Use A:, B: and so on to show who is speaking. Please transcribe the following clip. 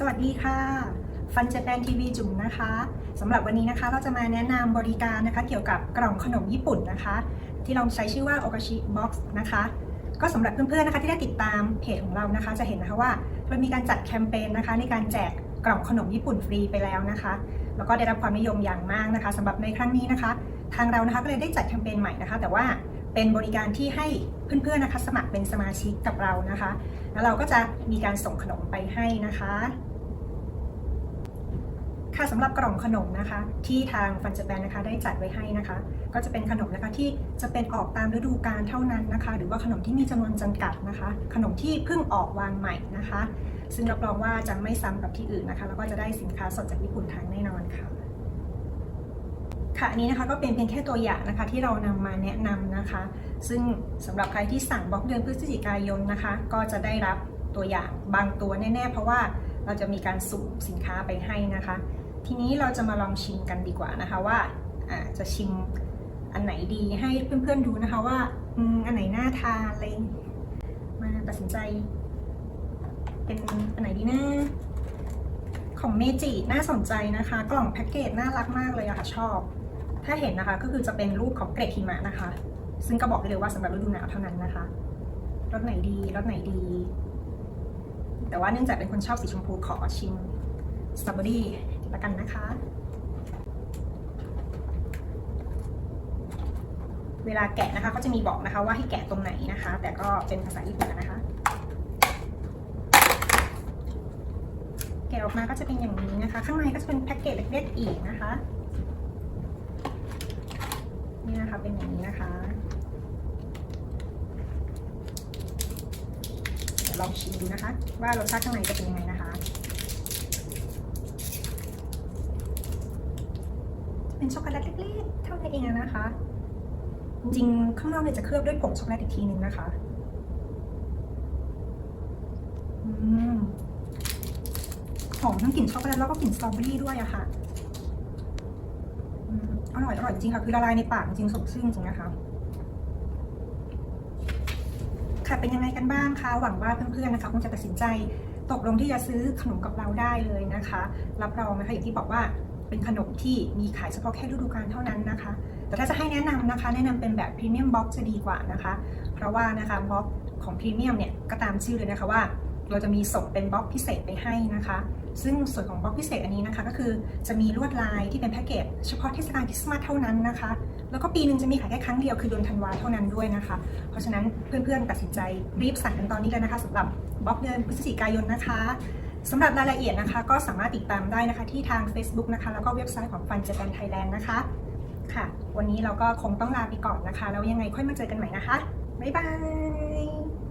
A: สวัสดีค่ะ ฟันเจแปนทีวีจุ๋มนะคะสำหรับวันนี้นะคะเราจะมาแนะนำบริการนะคะ เกี่ยวกับกล่องขนมญี่ปุ่นนะคะ ที่เราใช้ชื่อว่า Okashi Box นะคะ ก็สำหรับเพื่อนๆนะคะที่ได้ติดตามเพจของเรานะคะ จะเห็นนะคะว่าเรามีการจัดแคมเปญนะคะ ในการแจกกล่องขนมญี่ปุ่นฟรีไปแล้วนะคะ แล้วก็ได้รับความนิยมอย่างมากนะคะสำหรับในครั้งนี้นะคะ ทางเรานะคะก็เลยได้จัดแคมเปญใหม่นะคะ แต่ว่าเป็นบริการที่ให้เพื่อนๆนะคะ สมัครเป็นสมาชิกกับเรานะคะ แล้วเราก็จะมีการส่งขนมไปให้นะคะ ค่ะสำหรับกล่องขนมนะคะ ที่ทางฟันเจแปนนะคะได้จัดไว้ให้นะคะ ก็จะเป็นขนมนะคะที่จะเป็นออกตามฤดูกาลเท่านั้นนะคะ หรือว่าขนมที่มีจำนวนจำกัดนะคะ ขนมที่เพิ่งออกวางใหม่นะคะ ซึ่งรับรองว่าจะไม่ซ้ำกับที่อื่นนะคะ แล้วก็จะได้สินค้าสดจากญี่ปุ่นทางแน่นอนค่ะค่ะอันนี้นะคะก็เป็นเพียงแค่ตัวอย่างนะคะที่เรานำมาแนะนำนะคะ ซึ่งสำหรับใครที่สั่งบล็อกเดือนพฤศจิกายนนะคะ ก็จะได้รับตัวอย่างบางตัวแน่ๆ เพราะว่า เราจะมีการสุ่มสินค้าไปให้นะคะ ทีนี้เราจะมาลองชิมกันดีกว่านะคะว่าจะชิมอันไหนดีให้เพื่อนๆดูนะคะว่าอันไหนน่าทานอะไรมาตัดสินใจ เป็นอันไหนดีนะของเมจิน่าสนใจนะคะ กล่องแพ็กเกจน่ารักมากเลยอะค่ะชอบ ถ้าเห็นนะคะก็คือจะเป็นรูปของเกรดหิมะนะคะ ซึ่งก็บอกได้เลยว่าสำหรับฤดูหนาวเท่านั้นนะคะรสไหนดีรสไหนดี แต่ว่าเนื่องจากเป็นคนชอบสีชมพูขอชิมสตรอเบอรี่ละกันนะคะ เวลาแกะนะคะก็จะมีบอกนะคะว่าให้แกะตรงไหนนะคะ แต่ก็เป็นภาษาญี่ปุ่นนะคะ แกะออกมาก็จะเป็นอย่างนี้นะคะ ข้างในก็จะเป็นแพ็กเกจเล็กๆอีกนะคะ นี่นะคะเป็นอย่างนี้นะคะ เดี๋ยว ลองชิมดูนะคะ ว่ารสชาติข้างในจะเป็นยังไงนะคะ เป็นช็อกโกแลตเล็กๆเท่านั้นเองนะคะ จริงๆข้างนอกเนี่ยจะเคลือบด้วยผงช็อกโกแลตอีกทีนึงนะคะอหอมทั้งกลิ่นช็อกโกแลตแล้วก็กลิ่นสตรอเบอรี่ด้วยอะค่ะอืมอร่อยอร่อยจริงค่ะ คือละลายในปากจริงสดชื่นจริงนะคะ ค่ะเป็นยังไงกันบ้างคะหวังว่าเพื่อนๆนะคะคงจะตัดสินใจตกลงที่จะซื้อขนมกับเราได้เลยนะคะ รับรองนะคะอย่างที่บอกว่าเป็นขนมที่มีขายเฉพาะแค่ฤดูกาลเท่านั้นนะคะ แต่ถ้าจะให้แนะนำนะคะ แนะนำเป็นแบบพรีเมียมบ็อกจะดีกว่านะคะ เพราะว่านะคะบ็อกของพรีเมียมเนี่ยก็ตามชื่อเลยนะคะว่า เราจะมีส่งเป็นบล็อกพิเศษไปให้นะคะ ซึ่งส่วนของบล็อกพิเศษอันนี้นะคะ ก็คือจะมีลวดลายที่เป็นแพ็กเกจเฉพาะเทศกาลคริสต์มาสเท่านั้นนะคะ แล้วก็ปีหนึ่งจะมีขายแค่ครั้งเดียวคือเดือนธันวาเท่านั้นด้วยนะคะ เพราะฉะนั้นเพื่อนๆตัดสินใจรีบสั่งกันตอนนี้เลยนะคะสำหรับบล็อกเดือนพฤศจิกายนนะคะสำหรับรายละเอียดนะคะก็สามารถติดตามได้นะคะที่ทาง Facebook นะคะแล้วก็เว็บไซต์ของฟันเจแปนไทยแลนด์นะคะค่ะ วันนี้เราก็คงต้องลาไปก่อนนะคะ แล้วยังไงค่อยมาเจอกันใหม่นะคะ บ๊ายบาย